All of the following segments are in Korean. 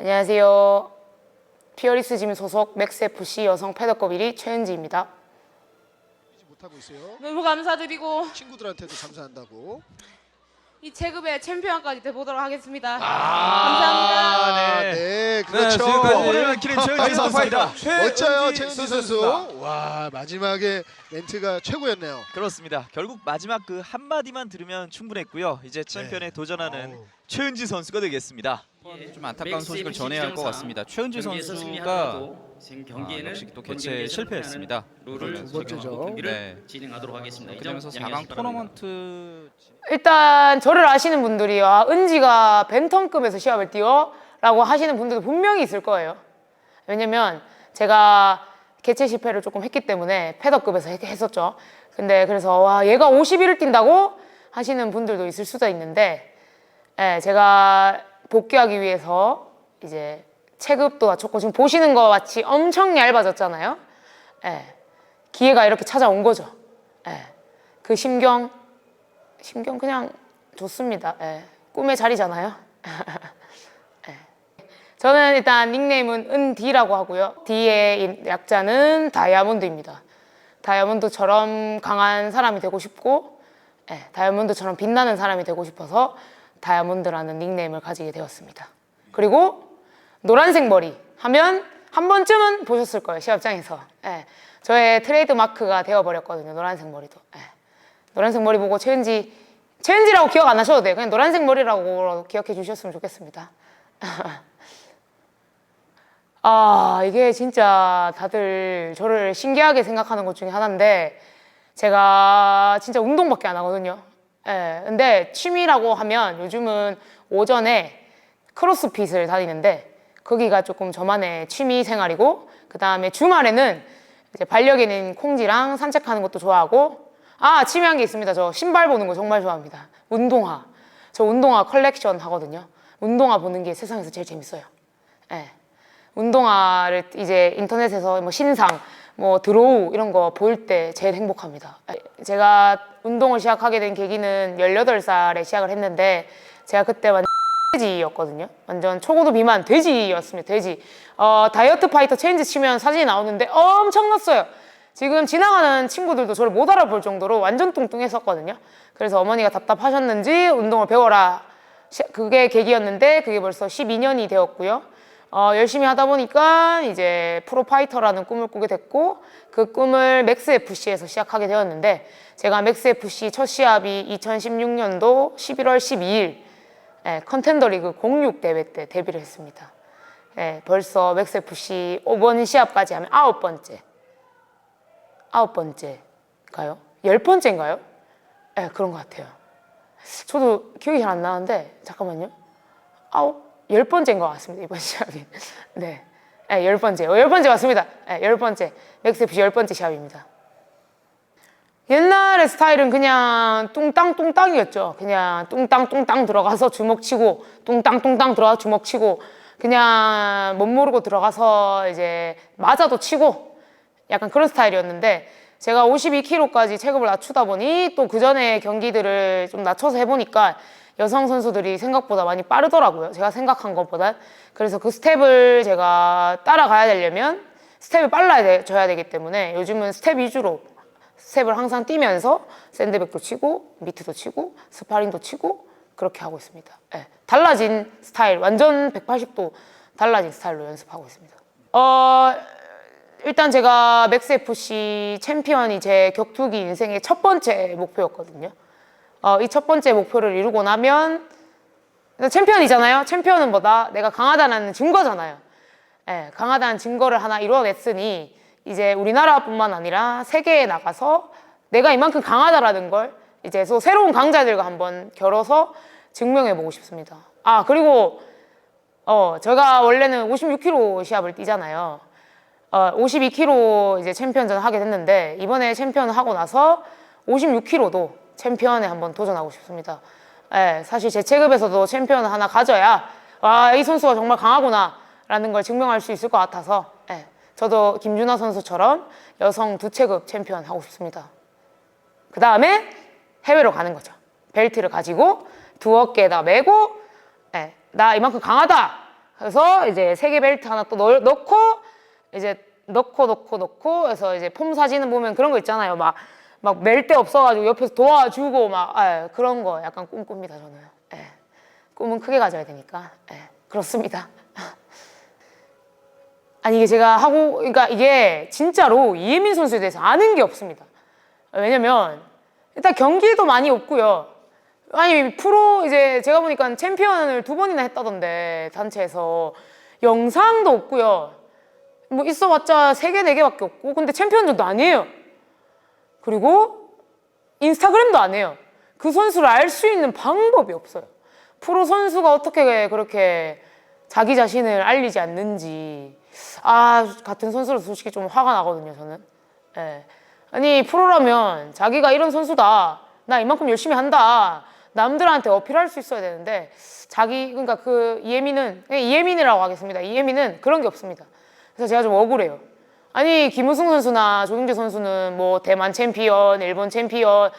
안녕하세요. 피어리스 짐 소속 맥스 FC 여성 패더급 1위 최은지입니다. 못하고 있어요. 너무 감사드리고 친구들한테도 감사한다고. 이 체급의 챔피언까지 돼보도록 하겠습니다. 아, 감사합니다. 네, 네, 그렇죠. 지금까지 오늘 막히는 최은지 선수입니다. 멋져요, 최은지 선수. 와, 마지막에 멘트가 최고였네요. 그렇습니다. 결국 마지막 그 한마디만 들으면 충분했고요. 이제 챔피언에 도전하는 어우. 최은지 선수가 되겠습니다. 좀 안타까운 소식을 전해야 할 것 같습니다. 최은지 선수가 경기에는 아, 역시 또 개최 실패했습니다. 룰을 두 번째죠. 네. 진행하도록 하겠습니다. 되면서 이점 4강 양해하시기 바랍니다. 토너먼트 일단 저를 아시는 분들이 아, 은지가 벤턴급에서 시합을 뛰어? 라고 하시는 분들도 분명히 있을 거예요. 왜냐면 제가 개최 실패를 조금 했기 때문에 패더급에서 했- 했었죠. 근데 그래서 와 얘가 51을 뛴다고 하시는 분들도 있을 수도 있는데 예, 제가 복귀하기 위해서 이제 체급도 낮췄고 지금 보시는 것 같이 엄청 얇아졌잖아요. 예, 기회가 이렇게 찾아온 거죠. 예, 그 심경 심경 그냥 좋습니다. 예. 꿈의 자리잖아요. 예. 저는 일단 닉네임은 은디라고 하고요. D의 약자는 다이아몬드입니다. 다이아몬드처럼 강한 사람이 되고 싶고 예, 다이아몬드처럼 빛나는 사람이 되고 싶어서 다이아몬드라는 닉네임을 가지게 되었습니다. 그리고 노란색 머리 하면 한 번쯤은 보셨을 거예요 시합장에서. 예, 저의 트레이드 마크가 되어버렸거든요 노란색 머리도. 예. 노란색 머리 보고 최은지 최은지라고 기억 안 하셔도 돼요. 그냥 노란색 머리라고 기억해 주셨으면 좋겠습니다. 아 이게 진짜 다들 저를 신기하게 생각하는 것 중에 하나인데 제가 진짜 운동밖에 안 하거든요. 예, 근데 취미라고 하면 요즘은 오전에 크로스핏을 다니는데 거기가 조금 저만의 취미 생활이고 그 다음에 주말에는 이제 반려견인 콩지랑 산책하는 것도 좋아하고 아 취미한 게 있습니다. 저 신발 보는 거 정말 좋아합니다. 운동화. 저 운동화 컬렉션 하거든요. 운동화 보는 게 세상에서 제일 재밌어요. 예. 운동화를 이제 인터넷에서 뭐 신상, 뭐 드로우 이런 거 볼 때 제일 행복합니다. 제가 운동을 시작하게 된 계기는 18살에 시작을 했는데 제가 그때 완전 돼지였거든요. 완전 초고도 비만 돼지였습니다. 돼지. 어, 다이어트 파이터 체인지 치면 사진이 나오는데 엄청났어요. 지금 지나가는 친구들도 저를 못 알아볼 정도로 완전 뚱뚱했었거든요. 그래서 어머니가 답답하셨는지 운동을 배워라. 시- 그게 계기였는데 그게 벌써 12년이 되었고요. 어, 열심히 하다 보니까 이제 프로파이터라는 꿈을 꾸게 됐고 그 꿈을 맥스 FC에서 시작하게 되었는데 제가 맥스 FC 첫 시합이 2016년도 11월 12일 예, 컨텐더 리그 06 대회 때 데뷔를 했습니다. 예, 벌써 FC 5번 시합까지 하면 아홉 번째. 아홉 번째가요? 열 번째인가요? 예, 그런 것 같아요. 저도 기억이 잘 안 나는데 잠깐만요. 아홉 열 번째인 것 같습니다 이번 시합이. 네, 예, 열 번째. 어, 열 번째 맞습니다. 예, 열 번째. FC 열 번째 시합입니다. 옛날의 스타일은 그냥 뚱땅 뚱땅이었죠. 그냥 뚱땅 뚱땅 들어가서 주먹 치고 뚱땅 뚱땅 들어가서 주먹 치고 그냥 못 모르고 들어가서 이제 맞아도 치고 약간 그런 스타일이었는데 제가 52kg까지 체급을 낮추다 보니 또 그 전에 경기들을 좀 낮춰서 해보니까 여성 선수들이 생각보다 많이 빠르더라고요. 제가 생각한 것보다. 그래서 그 스텝을 제가 따라가야 되려면 스텝이 빨라져야 되기 때문에 요즘은 스텝 위주로 스텝을 항상 뛰면서 샌드백도 치고 미트도 치고 스파링도 치고 그렇게 하고 있습니다. 예, 달라진 스타일, 완전 180도 달라진 스타일로 연습하고 있습니다. 어, 일단 제가 맥스 FC 챔피언이 제 격투기 인생의 첫 번째 목표였거든요. 어, 이 첫 번째 목표를 이루고 나면 챔피언이잖아요. 챔피언은 뭐다? 내가 강하다는 증거잖아요. 예, 강하다는 증거를 하나 이뤄냈으니 이제 우리나라뿐만 아니라 세계에 나가서 내가 이만큼 강하다라는 걸 이제 또 새로운 강자들과 한번 겨뤄서 증명해 보고 싶습니다. 아 그리고 어 제가 원래는 56kg 시합을 뛰잖아요. 어 52kg 이제 챔피언전 하게 됐는데 이번에 챔피언 하고 나서 56kg도 챔피언에 한번 도전하고 싶습니다. 예, 사실 제 체급에서도 챔피언 하나 가져야 아 이 선수가 정말 강하구나라는 걸 증명할 수 있을 것 같아서 예, 저도 김준하 선수처럼 여성 두 체급 챔피언 하고 싶습니다. 그 다음에 해외로 가는 거죠. 벨트를 가지고 두 어깨에다 메고 예, 나 이만큼 강하다 그래서 이제 세계 벨트 하나 또 넣, 넣고 이제 넣고 넣고 넣고 해서 이제 폼 사진을 보면 그런 거 있잖아요. 막 막 멜 데 없어가지고 옆에서 도와주고 막 예, 그런 거 약간 꿈꿉니다 저는. 예. 꿈은 크게 가져야 되니까. 예, 그렇습니다. 아니 이게 제가 하고 그러니까 이게 진짜로 이예민 선수에 대해서 아는 게 없습니다. 왜냐면 일단 경기도 많이 없고요. 아니 프로 이제 제가 보니까 챔피언을 두 번이나 했다던데 단체에서 영상도 없고요. 뭐 있어봤자 세 개 네 개밖에 없고 근데 챔피언전도 아니에요. 그리고 인스타그램도 안 해요. 그 선수를 알 수 있는 방법이 없어요. 프로 선수가 어떻게 그렇게 자기 자신을 알리지 않는지 아 같은 선수로 솔직히 좀 화가 나거든요 저는. 예. 아니 프로라면 자기가 이런 선수다. 나 이만큼 열심히 한다. 남들한테 어필할 수 있어야 되는데 자기 그러니까 그 이예민은 그냥 이예민이라고 하겠습니다. 이예민은 그런 게 없습니다. 그래서 제가 좀 억울해요. 아니 김우승 선수나 조경재 선수는 뭐 대만 챔피언, 일본 챔피언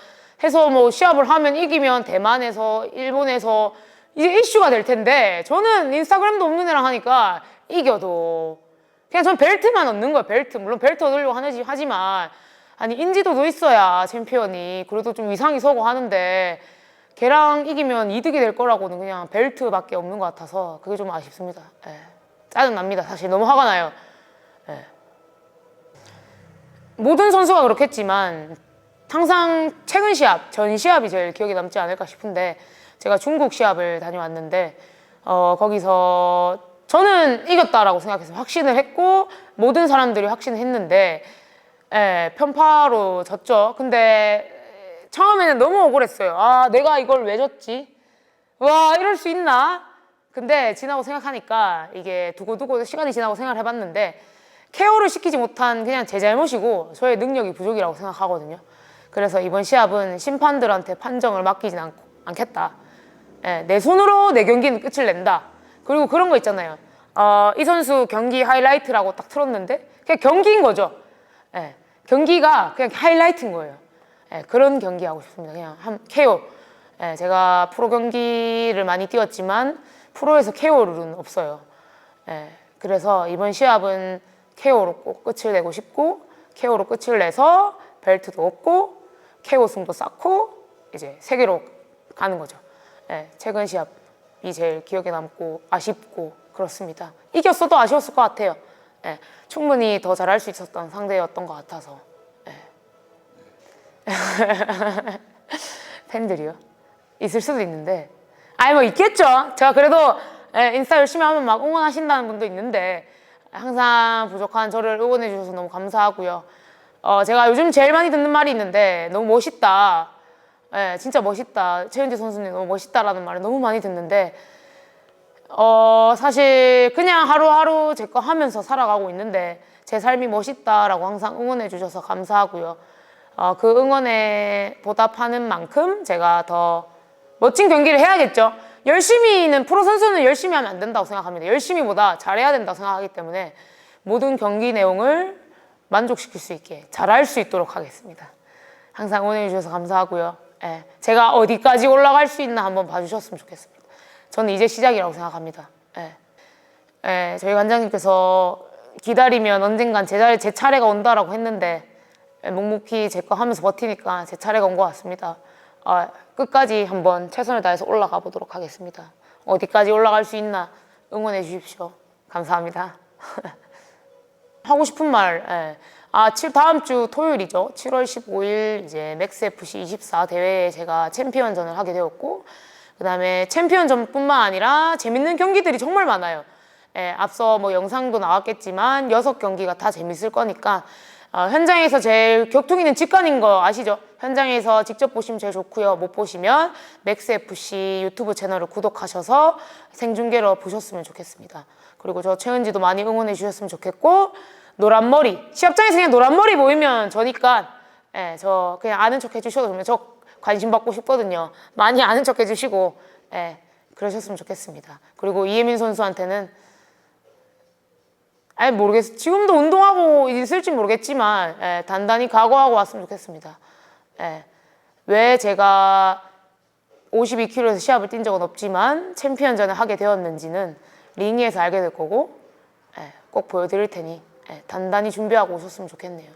해서 뭐 시합을 하면 이기면 대만에서 일본에서 이제 이슈가 될 텐데 저는 인스타그램도 없는 애랑 하니까 이겨도 그냥 전 벨트만 얻는 거예요 벨트. 물론 벨트 얻으려고 하지, 하지만. 아니 인지도도 있어야 챔피언이. 그래도 좀 위상이 서고 하는데 걔랑 이기면 이득이 될 거라고는 그냥 벨트밖에 없는 것 같아서 그게 좀 아쉽습니다. 예. 짜증납니다. 사실 너무 화가 나요. 예. 모든 선수가 그렇겠지만 항상 최근 시합, 전 시합이 제일 기억에 남지 않을까 싶은데 제가 중국 시합을 다녀왔는데 어, 거기서 저는 이겼다라고 생각해서 확신을 했고 모든 사람들이 확신을 했는데 예, 편파로 졌죠. 근데 처음에는 너무 억울했어요. 아, 내가 이걸 왜 졌지? 와, 이럴 수 있나? 근데 지나고 생각하니까 이게 두고두고 시간이 지나고 생각을 해봤는데 케어를 시키지 못한 그냥 제 잘못이고 저의 능력이 부족이라고 생각하거든요. 그래서 이번 시합은 심판들한테 판정을 맡기진 않, 않겠다. 예, 내 손으로 내 경기는 끝을 낸다. 그리고 그런 거 있잖아요. 어, 이 선수 경기 하이라이트라고 딱 틀었는데 그냥 경기인 거죠. 예, 경기가 그냥 하이라이트인 거예요. 예, 그런 경기 하고 싶습니다. 그냥 한 KO. 예, 제가 프로 경기를 많이 뛰었지만 프로에서 KO는 없어요. 예, 그래서 이번 시합은 KO로 꼭 끝을 내고 싶고 KO로 끝을 내서 벨트도 얻고 KO 승도 쌓고 이제 세계로 가는 거죠. 예, 최근 시합 이 제일 기억에 남고 아쉽고 그렇습니다. 이겼어도 아쉬웠을 것 같아요. 예, 충분히 더 잘할 수 있었던 상대였던 것 같아서. 예. 팬들이요? 있을 수도 있는데. 아니 뭐 있겠죠. 제가 그래도 예, 인스타 열심히 하면 막 응원하신다는 분도 있는데 항상 부족한 저를 응원해 주셔서 너무 감사하고요. 어, 제가 요즘 제일 많이 듣는 말이 있는데 너무 멋있다. 예, 진짜 멋있다. 최은지 선수님 너무 멋있다라는 말을 너무 많이 듣는데 어, 사실 그냥 하루하루 제 거 하면서 살아가고 있는데 제 삶이 멋있다라고 항상 응원해 주셔서 감사하고요. 어, 그 응원에 보답하는 만큼 제가 더 멋진 경기를 해야겠죠. 열심히는 프로 선수는 열심히 하면 안 된다고 생각합니다. 열심히보다 잘해야 된다고 생각하기 때문에 모든 경기 내용을 만족시킬 수 있게 잘할 수 있도록 하겠습니다. 항상 응원해 주셔서 감사하고요. 예, 제가 어디까지 올라갈 수 있나 한번 봐주셨으면 좋겠습니다. 저는 이제 시작이라고 생각합니다. 예. 예, 저희 관장님께서 기다리면 언젠간 제, 자리, 제 차례가 온다라고 했는데 예, 묵묵히 제 거 하면서 버티니까 제 차례가 온 것 같습니다. 아, 끝까지 한번 최선을 다해서 올라가 보도록 하겠습니다. 어디까지 올라갈 수 있나 응원해 주십시오. 감사합니다. 하고 싶은 말, 예. 아, 칠- 다음 주 토요일이죠. 7월 15일 이제 맥스 FC 24 대회에 제가 챔피언전을 하게 되었고, 그 다음에 챔피언전뿐만 아니라 재밌는 경기들이 정말 많아요. 예, 앞서 뭐 영상도 나왔겠지만 여섯 경기가 다 재밌을 거니까 어, 현장에서 제일 격투기는 직관인 거 아시죠? 현장에서 직접 보시면 제일 좋고요. 못 보시면 맥스 FC 유튜브 채널을 구독하셔서 생중계로 보셨으면 좋겠습니다. 그리고 저 최은지도 많이 응원해 주셨으면 좋겠고 노란 머리 시합장에서 그냥 노란 머리 보이면 저니까 예, 저 그냥 아는 척 해주셔도 됩니다. 저 관심 받고 싶거든요. 많이 아는 척 해주시고 예, 그러셨으면 좋겠습니다. 그리고 이예민 선수한테는 아니 모르겠어. 지금도 운동하고 있을지 모르겠지만 예, 단단히 각오하고 왔으면 좋겠습니다. 예, 왜 제가 52kg에서 시합을 뛴 적은 없지만 챔피언전을 하게 되었는지는 링에서 알게 될 거고 예, 꼭 보여드릴 테니 예, 단단히 준비하고 오셨으면 좋겠네요.